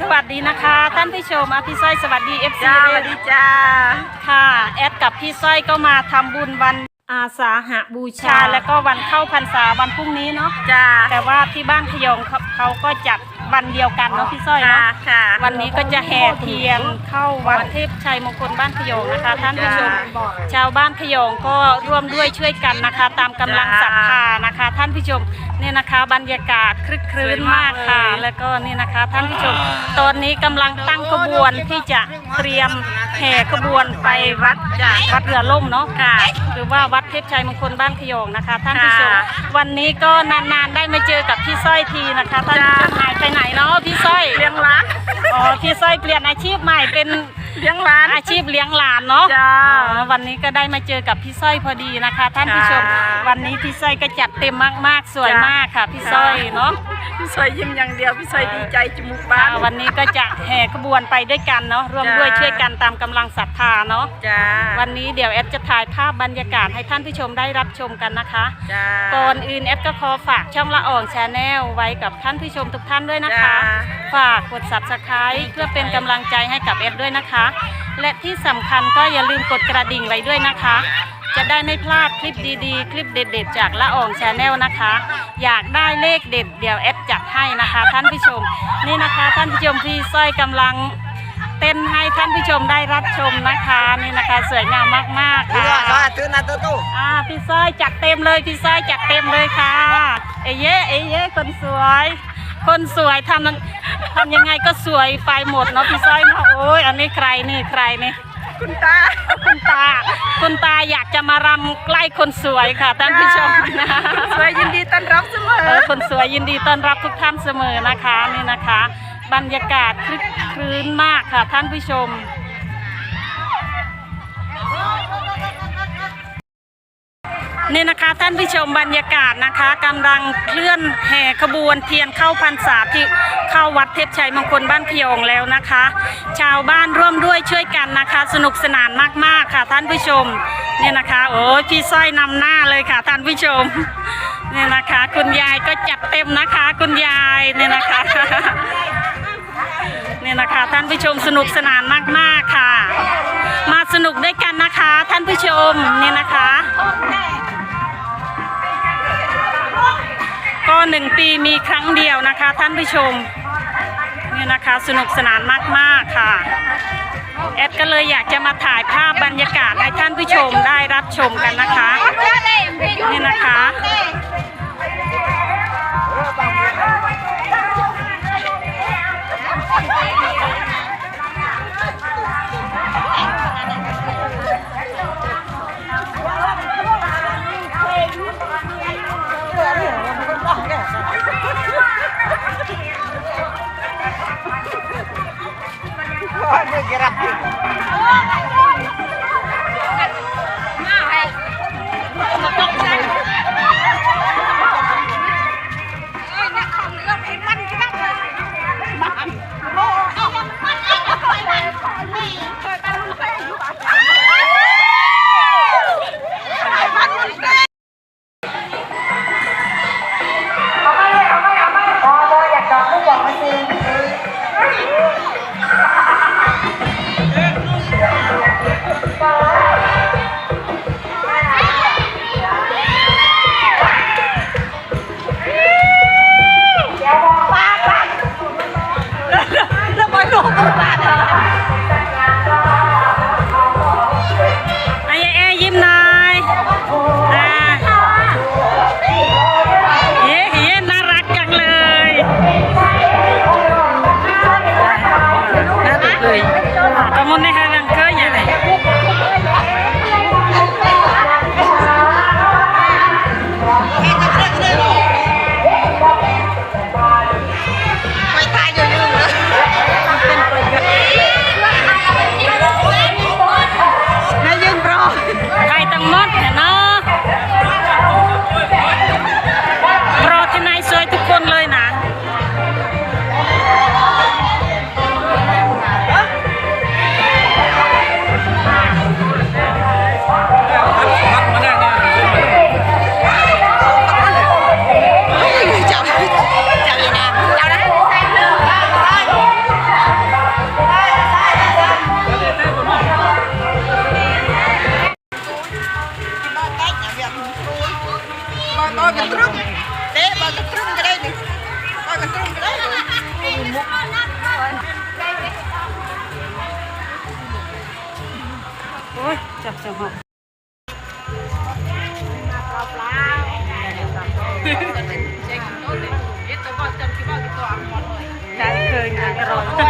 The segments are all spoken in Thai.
สวัสดีนะคะท่านผู้ชมอาพี่สร้อยสวัสดี FC จ้าสเรวัสดีจ้า ค่ะ แอดกับพี่สร้อยก็มาทำบุญวันอาสาหบูชาแล้วก็วันเข้าพรรษาวันพรุ่งนี้เนาะจ้าแต่ว่าที่บ้านขยงเขาเขาก็จัดวันเดียวกันเนาะพี่สร้อยค่ะเนาะค่ะวันนี้ก็จะแห่เทียนเข้าวัดเทพชัยมงคลบ้านขยงนะคะ ท่านผู้ชมชาวบ้านขยงก็ร่วมด้วยช่วยกันนะคะ ตามกำลังศรัทธานะคะ ท่านผู้ชมเนี่ยนะคะบรรยากาศคลึกครื้นมากค่ะ แล้วก็นี่นะคะท่านผู้ชมตอนนี้กำลังตั้งขบวนที่จะเตรียมแห่ขบวนไปวัดจากวัดเรือล่มเนาะค่ะ หรือว่าวัดเทพชัยมงคลบ้านขยงนะคะ ท่านผู้ชมค่ะวันนี้ก็นานๆได้มาเจอกับพี่สร้อยทีนะคะท่านผู้ชมหายไปไหนเนาะพี่สร้อยเลี้ยงร้านอ๋อพี่สร้อยเปลี่ยนอาชีพใหม่เป็น เลี้ยงร้าน อาชีพเลี้ยงหลานเนาะจ้าอ๋อวันนี้ก็ได้มาเจอกับพี่สร้อยพอดีนะคะ ท่านผู้ชมค่ะวันนี้พี่สร้อยก็จัดเต็มมากๆ สวยจ้ะมากค่ะ พี่สร้อยเนาะ พี่ซอยยิ้มอย่างเดียวพี่ซอยดีใจจมูกบาค่ะนวันนี้ก็จะแห่ขบวนไปด้วยกันเนาะร่วมจ้ะด้วยช่วยกันตามกำลังศรัทธาเนาะจ้าวันนี้เดี๋ยวแอดจะถ่ายภาพบรรยากาศให้ท่านผู้ชมได้รับชมกันนะคะจ้าก่อนอื่นแอดก็ขอฝากช่องละอ่องชาแนลไว้กับท่านผู้ชมทุกท่านด้วยนะคะ จ้า ฝากกด subscribe เพื่อเป็นกำลังใจให้กับแอดด้วยนะคะและที่สำคัญก็อย่าลืมกดกระดิ่งไว้ด้วยนะคะ จะได้ไม่พลาดคลิปดีๆ คลิปเด็ดๆ จากละอ่องชาแนลนะคะ อยากได้เลขเด็ดเดี๋ยวแอดจัดให้นะคะ ท่านผู้ชม นี่นะคะท่านผู้ชมพี่สร้อยกำลังเต้นให้ท่านผู้ชมได้รับชมนะคะนี่นะคะสวยงามมากๆ Iya, ค่ะ saya tu nak tu tu. อ่าพี่สร้อยจัดเต็มเลยพี่สร้อยจัดเต็มเลยค่ะเอยเย่เอยเย่คนสวย คนสวยทำนั้นทำยังไงก็สวยไปหมดเนาะพี่สร้อยเนาะโอ้ยอันนี้ใครนี่ใครนี่คุณตาคุณตา คุณตาอยากจะมารำใกล้คนสวยค่ะท่านผู้ชมนะสวยยินดีต้อนรับเสมอเออคนสวยยินดีต้อนรับทุกท่านเสมอนะคะนี่นะคะ บรรยากาศคลึกครื้นมากค่ะท่านผู้ชม นี่นะคะท่านผู้ชมบรรยากาศนะคะกำลังเคลื่อนแห่ขบวนเทียนเข้าพรรษาที่เข้าวัดเทพชัยมงคลบ้านพยองแล้วนะคะ ชาวบ้านร่วมด้วยช่วยกันนะคะ สนุกสนานมากๆค่ะท่านผู้ชมเนี่ยนะคะโอ้ยพี่สร้อยนำหน้าเลยค่ะท่านผู้ชมเนี่ยนะคะ คุณยายก็จัดเต็มนะคะ คุณยายเนี่ยนะคะเนี่ยนะคะท่านผู้ชมสนุกสนานมากๆค่ะ มาสนุกด้วยกันนะคะ ท่านผู้ชมเนี่ยนะคะ หนึ่งปีมีครั้งเดียวนะคะ ท่านผู้ชมเนี่ยนะคะสนุกสนานมาก ๆ ค่ะแอดก็เลยอยากจะมาถ่ายภาพบรรยากาศให้ท่านผู้ชมได้รับชมกันนะคะนี่นะคะ จับจังหวะได้เคยงานกระโดดโอ้ย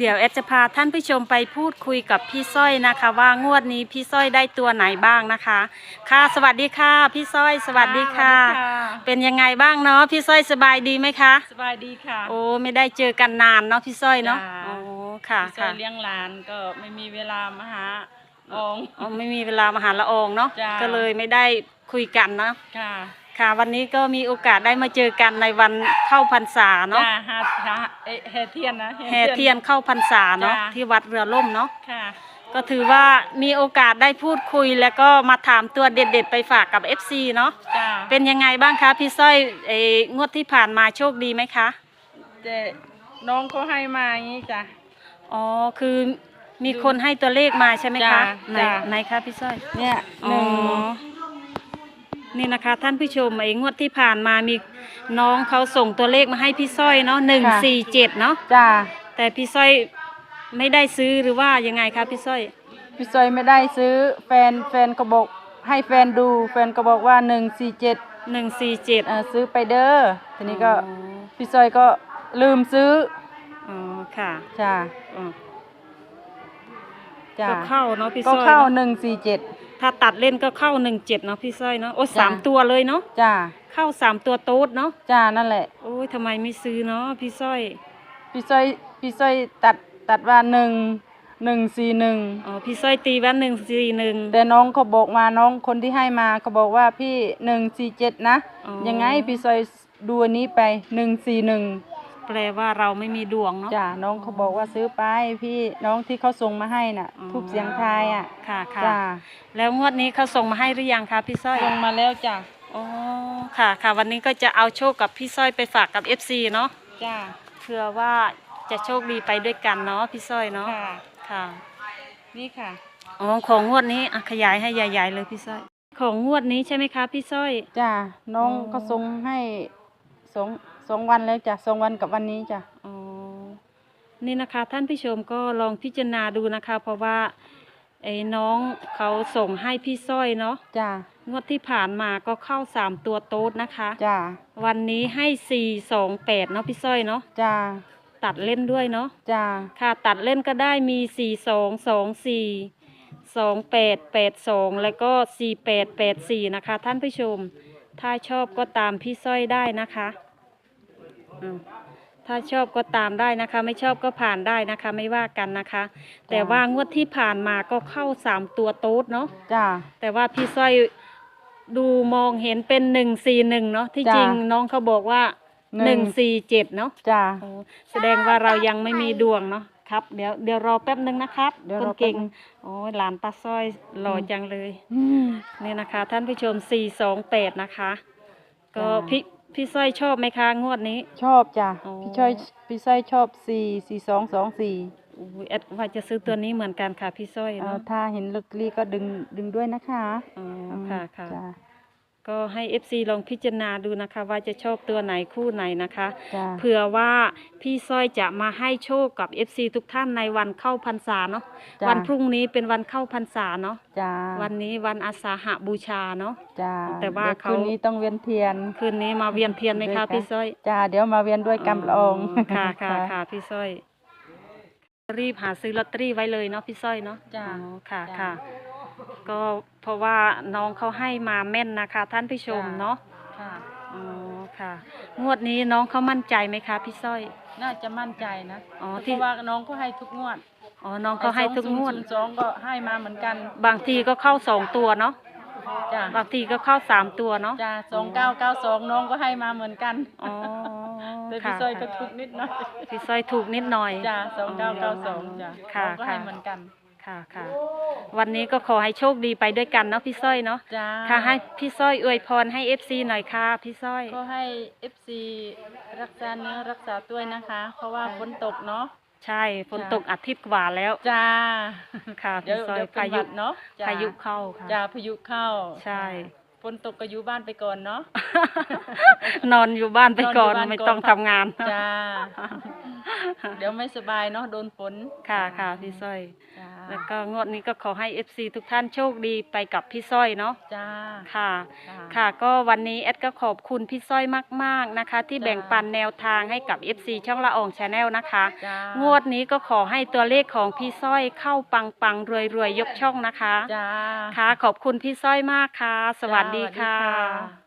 เดี๋ยวแอดจะพาท่านผู้ชมไปพูดคุยกับพี่สร้อยนะคะ ว่างวดนี้พี่สร้อยได้ตัวไหนบ้างนะคะ ค่ะสวัสดีค่ะ พี่สร้อยสวัสดีค่ะเป็นยังไงบ้างเนาะพี่สร้อยสบายดีไหมคะ สบายดีค่ะ โอ้ไม่ได้เจอกันนานเนาะพี่สร้อยเนาะจ้า โอ้ค่ะพี่ซอค่ะยเลี้ยงหลานก็ไม่มีเวลามาหาออง อ๋อไม่มีเวลามาหาละอองเนาะจ้า ก็เลยไม่ได้คุยกันเนาะค่ะ ค่ะ วันนี้ก็มีโอกาสได้มาเจอกันในวันเข้าพรรษาเนาะจ้าหาหาเอ๊ะแห่เทียนนะแห่เทียนเข้าพรรษาเนาะจ้าที่วัดเรือล่มเนาะค่ะก็ถือว่ามีโอกาสได้พูดคุยแล้วก็มาถามตัวเด็ดๆ ไปฝากกับ FC เนาะจ้าเป็นยังไงบ้างคะพี่สร้อยเอ่องวดที่ผ่านมาโชคดีไหมคะแต่น้องเขาให้มาอย่างนี้จ้ะ อ๋อคือมีคนให้ตัวเลขมาใช่ไหมคะจ้าไหนจ้าไหนคะพี่สร้อยเนี่ยหอ๋นึ่งอ นี่นะคะท่านผู้ชมไอ้งวดที่ผ่านมามีน้องเขาส่งตัวเลขมาให้พี่สร้อยเนาะหนึ่งสี่เจ็ดเนาะจ้าแต่พี่สร้อยไม่ได้ซื้อหรือว่ายังไงคะพี่สร้อยพี่ซอยไม่ได้ซื้อแฟนแฟนก็บอกให้แฟนดูแฟนก็บอกว่าหนึ่งสี่เจ็ดหนึ่งสี่เจ็ดซื้อไปเด้อทีนี้ก็พี่ซอยก็ลืมซื้ออ๋อค่ะจ้าอ๋อจ้าก็เข้าเนาะพี่สก็ร้อยเข้าเนอะหนึ่งสี่เจ็ด ถ้าตัดเล่นก็เข้าหนึ่งเจ็ดเนาะพี่สร้อยเนาะโอ้จ้ะ สามตัวเลยเนาะจ้าเข้าสามตัวโต๊ดเนาะจ้านั่นแหละ โอ้ยทำไมไม่ซื้อเนาะพี่สร้อยพี่ซอยพี่ซอยตัดตัดว่าหนึ่งหนึ่งสี่หนึ่งอ๋อพี่สร้อยตีว่าหนึ่งสี่หนึ่ง แต่น้องเขาบอกมาน้องคนที่ให้มาเขาบอกว่าพี่หนึ่งสี่เจ็ดนะ อ๋อ ยังไงพี่ซอยดูอันนี้ไปหนึ่งสี่หนึ่ง แปลว่าเราไม่มีดวงเนาะ จ้าน้องเขาบอกว่าซื้อไปพี่น้องที่เขาส่งมาให้น่ะอ๋อทุบเสียงทายอะค่ะค่ะจ้าแล้วงวดนี้เขาส่งมาให้หรือยังคะพี่สร้อยส่งมาแล้วจ้าอ๋อค่ะค่ะ วันนี้ก็จะเอาโชคกับพี่สร้อยไปฝากกับ FC เนาะจ้าเผื่อว่าจะโชคดีไปด้วยกันเนาะพี่สร้อยเนาะค่ะค่ะ นี่ค่ะ อ๋อของงวดนี้อะขยายให้ใหญ่ๆเลยพี่สร้อย ของงวดนี้ใช่ไหมคะพี่สร้อย จ้าน้องอ๋อ เขาส่งให้สอง สองวันแล้วจ้ะสองวันกับวันนี้จ้ะอ๋อนี่นะคะท่านผู้ชมก็ลองพิจารณาดูนะคะ เพราะว่าไอ้น้องเขาส่งให้พี่สร้อยเนาะจ้างวดที่ผ่านมาก็เข้าสามตัวโต๊ดนะคะจ้าวันนี้ให้สี่สองแปดเนาะพี่สร้อยเนาะจ้าตัดเล่นด้วยเนาะจ้าค่ะตัดเล่นก็ได้มีสี่สองสองสี่สองแปดแปดสองแล้วก็สี่แปดแปดสี่นะคะ ท่านผู้ชม ถ้าชอบก็ตามพี่สร้อยได้นะคะอืม ถ้าชอบก็ตามได้นะคะ ไม่ชอบก็ผ่านได้นะคะ ไม่ว่ากันนะคะ แต่ว่างวดที่ผ่านมาก็เข้าสามตัวโต๊ดเนาะจ้าแต่ว่าพี่สร้อยดูมองเห็นเป็นหนึ่งสี่หนึ่งเนาะที่จ้ะจริงน้องเขาบอกว่าหหนึ่นึ่งงสี่เจ็ดเนาะจ้าโอ้แสดงว่าเรายังไม่มีดวงเนาะครับเดี๋ยวเดี๋ยวรอแป๊บนึงนะครับเดี๋ยวครนอแป๊บเก่งนึงโอ้ยหลานป้าสร้อยหล่อจังเลยอืมนี่นะคะ ท่านผู้ชมสี่สองแปดนะคะ ก็จ้ะพี่ พี่สร้อยชอบไหมคะงวดนี้ ชอบจ้าอ๋อ พี่ช่อยพี่ช่อยชอบสี่สี่สองสองสี่อุ้ยแอดว่าจะซื้อตัวนี้เหมือนกันค่ะพี่สร้อยเอาเนาะถ้าเห็นลอตเตอรี่ก็ดึงดึงด้วยนะคะอ๋ออืมค่ะค่ะจ้า ก็ให้ FC ลองพิจารณาดูนะคะ ว่าจะชอบตัวไหนคู่ไหนนะคะ จ้าเผื่อว่าพี่สร้อยจะมาให้โชคกับ FC ทุกท่านในวันเข้าพรรษาเนาะจ้ะวันพรุ่งนี้เป็นวันเข้าพรรษาเนาะจ้าวันนี้วันอาสาหบูชาเนาะ จ้าแต่ว่าดี๋ยเขา คืนนี้ต้องเวียนเทียน คืนนี้มาเวียนเทียนไหมด้วยคะกันพี่สร้อย จ้าเดี๋ยวมาเวียนด้วยกำลองค่ะค่ะค่ะพี่สร้อย รีบหาซื้อลอตเตอรี่ไว้เลยเนาะพี่สร้อยเนาะจ้ะอ๋อค่ะจ้ะค่ะ ก็ เพราะว่าน้องเขาให้มาแม่นนะคะ ท่านผู้ชมจ้ะเนาะค่ะอ๋อค่ะ งวดนี้น้องเขามั่นใจไหมคะพี่สร้อย น่าจะมั่นใจนะอ๋อเพที่ราะว่าน้องก็ให้ทุกงวดอ๋อน้องเขาให้ทุกงวดไอ้สองก็ให้มาเหมือนกันบางทีก็เข้าสองตัวเนาะจ้าบางทีก็เข้าสามตัวเนาะจ้าสองเก้าเก้าสองน้องก็ให้มาเหมือนกันอ๋อแต่พี่ค่ะซอยก็ค่ะทุกนิดหน่อยพี่สร้อยถูกนิดหน่อย จ้าสองเก้าเก้าสองจ้าค่ะน้องก็ให้ค่ะ เหมือนกัน ค่ะค่ะ วันนี้ก็ขอให้โชคดีไปด้วยกันเนาะพี่สร้อยเนาะ จ้าค่ะให้พี่สร้อยอวยพรให้ FC หน่อยค่ะพี่สร้อย ก็ให้เอฟซีรักษาเนื้อรักษาตัวนะคะ เพราะว่าฝนตกเนาะ ใช่ฝนจ้ะ ตกอาทิตย์กว่าแล้ว จ้าค่ะเดี๋ยพี่วสร้อยเดี๋ยวเป็นพาหยุวัดเนาะจ้พายุเข้าค่ะ จ้าพายุเข้าใช่ ฝนตกก็อยู่บ้านไปก่อนเนาะ นอนอยู่บ้านไปก่อนนอนอยู่บ้านไม่ก่อนต้องทำงาน จ้า เดี๋ยวไม่สบายเนาะโดนฝนค่ะค่ะพี่สร้อย จ้าแล้วก็งวดนี้ก็ขอให้ FC ทุกท่านโชคดีไปกับพี่สร้อยเนาะจ้าค่ะจ้าค่ะก็วันนี้แอดก็ขอบคุณพี่สร้อยมาก ๆนะคะ ที่จ้ะแบ่งปันแนวทางให้กับ FC ช่องละอองชาแนลนะคะ จ้างวดนี้ก็ขอให้ตัวเลขของพี่สร้อยเข้าปังปังรวยรวยๆยกช่องนะคะ จ้า ค่ะขอบคุณพี่สร้อยมากค่ะ สวัสดีจ้าค่ะสวัสดีค่ะ